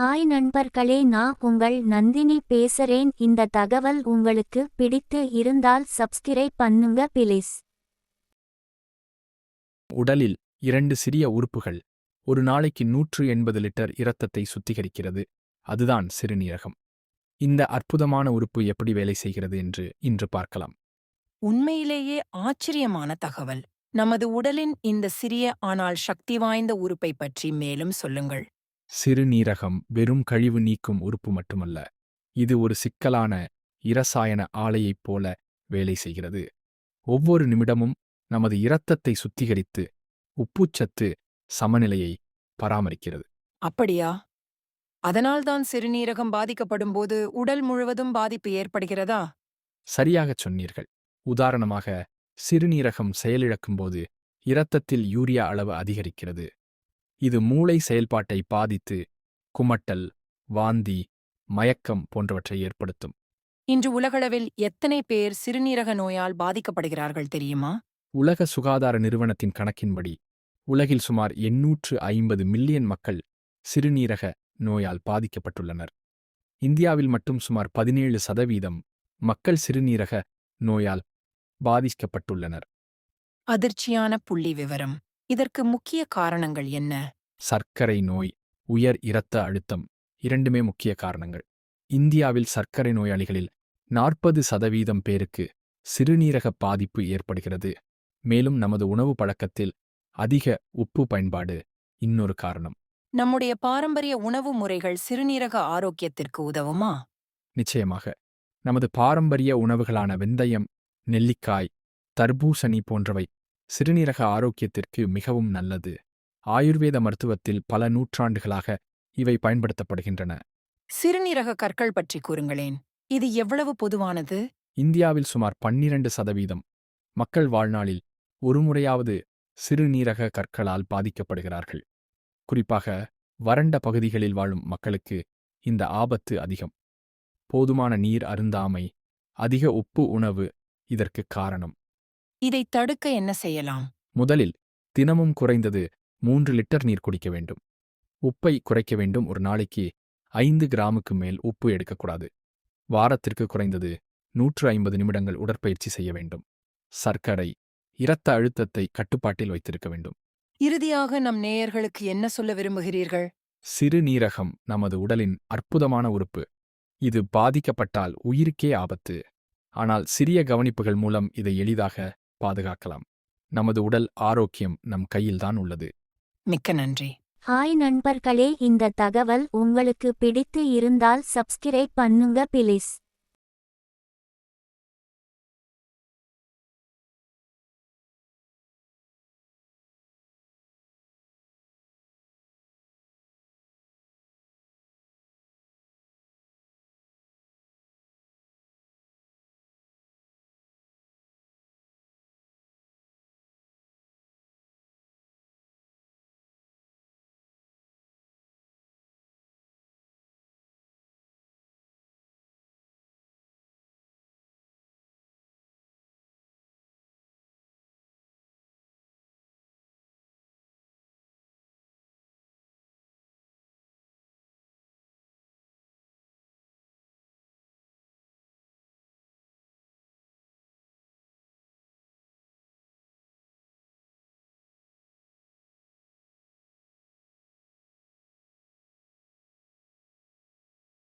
Hi நண்பர்களே நான் உங்கள் நந்தினி பேசுறேன். இந்த தகவல் உங்களுக்கு பிடித்து இருந்தால் சப்ஸ்கிரைப் பண்ணுங்க பிளீஸ் உடலில் இரண்டு சிறிய உறுப்புகள். ஒரு நாளைக்கு நூற்று எண்பது லிட்டர் இரத்தத்தை சுத்திகரிக்கிறது. அதுதான் சிறுநீரகம். இந்த அற்புதமான உறுப்பு எப்படி வேலை செய்கிறது என்று இன்று பார்க்கலாம். உண்மையிலேயே ஆச்சரியமான தகவல். நமது உடலின் இந்த சிறிய ஆனால் சக்தி வாய்ந்த உறுப்பை பற்றி மேலும் சொல்லுங்கள். சிறுநீரகம் வெறும் கழிவு நீக்கும் உறுப்பு மட்டுமல்ல இது ஒரு சிக்கலான இரசாயன ஆலையைப் போல வேலை செய்கிறது. ஒவ்வொரு நிமிடமும் நமது இரத்தத்தை சுத்திகரித்து உப்புச்சத்து சமநிலையை பராமரிக்கிறது. அப்படியா? அதனால்தான் சிறுநீரகம் பாதிக்கப்படும்போது உடல் முழுவதும் பாதிப்பு ஏற்படுகிறதா? சரியாகச் சொன்னீர்கள். உதாரணமாக சிறுநீரகம் செயலிழக்கும்போது இரத்தத்தில் யூரியா அளவு அதிகரிக்கிறது. இது மூளை செயல்பாட்டை பாதித்து குமட்டல் வாந்தி மயக்கம் போன்றவற்றை ஏற்படுத்தும். இன்று உலகளவில் எத்தனை பேர் சிறுநீரக நோயால் பாதிக்கப்படுகிறார்கள் தெரியுமா? உலக சுகாதார நிறுவனத்தின் கணக்கின்படி உலகில் சுமார் எண்ணூற்று ஐம்பது மில்லியன் மக்கள் சிறுநீரக நோயால் பாதிக்கப்பட்டுள்ளனர். இந்தியாவில் மட்டும் சுமார் பதினேழு சதவீதம் மக்கள் சிறுநீரக நோயால் பாதிக்கப்பட்டுள்ளனர். அதிர்ச்சியான புள்ளி விவரம். இதற்கு முக்கிய காரணங்கள் என்ன? சர்க்கரை நோய் உயர் இரத்த அழுத்தம் இரண்டுமே முக்கிய காரணங்கள். இந்தியாவில் சர்க்கரை நோயாளிகளில் நாற்பது சதவீதம் பேருக்கு சிறுநீரக பாதிப்பு ஏற்படுகிறது. மேலும் நமது உணவு பழக்கத்தில் அதிக உப்பு பயன்பாடு இன்னொரு காரணம். நம்முடைய பாரம்பரிய உணவு முறைகள் சிறுநீரக ஆரோக்கியத்திற்கு உதவுமா? நிச்சயமாக. நமது பாரம்பரிய உணவுகளான வெந்தயம் நெல்லிக்காய் தர்பூசணி போன்றவை சிறுநீரக ஆரோக்கியத்திற்கு மிகவும் நல்லது. ஆயுர்வேத மருத்துவத்தில் பல நூற்றாண்டுகளாக இவை பயன்படுத்தப்படுகின்றன. சிறுநீரக கற்கள் பற்றி கூறுங்களேன். இது எவ்வளவு பொதுவானது? இந்தியாவில் சுமார் பன்னிரண்டு சதவீதம். மக்கள் வாழ்நாளில் ஒருமுறையாவது சிறுநீரக கற்களால் பாதிக்கப்படுகிறார்கள். குறிப்பாக வறண்ட பகுதிகளில் வாழும் மக்களுக்கு இந்த ஆபத்து அதிகம். போதுமான நீர் அருந்தாமை அதிக உப்பு உணவு இதற்கு காரணம். இதை தடுக்க என்ன செய்யலாம்? முதலில் தினமும் குறைந்தது மூன்று லிட்டர் நீர் குடிக்க வேண்டும். உப்பை குறைக்க வேண்டும். ஒரு நாளைக்கு ஐந்து கிராமுக்கு மேல் உப்பு எடுக்கக்கூடாது. வாரத்திற்கு குறைந்தது நூற்று ஐம்பது நிமிடங்கள் உடற்பயிற்சி செய்ய வேண்டும். சர்க்கரை இரத்த அழுத்தத்தை கட்டுப்பாட்டில் வைத்திருக்க வேண்டும். இறுதியாக நம் நேயர்களுக்கு என்ன சொல்ல விரும்புகிறீர்கள்? சிறுநீரகம் நமது உடலின் அற்புதமான உறுப்பு. இது பாதிக்கப்பட்டால் உயிருக்கே ஆபத்து. ஆனால் சிறிய கவனிப்புகள் மூலம் இதை எளிதாக பாதுகாக்கலாம். நமது உடல் ஆரோக்கியம் நம் கையில்தான் உள்ளது. மிக்க நன்றி. ஹாய் நண்பர்களே இந்த தகவல் உங்களுக்கு பிடித்து இருந்தால் சப்ஸ்கிரைப் பண்ணுங்க பிளீஸ்.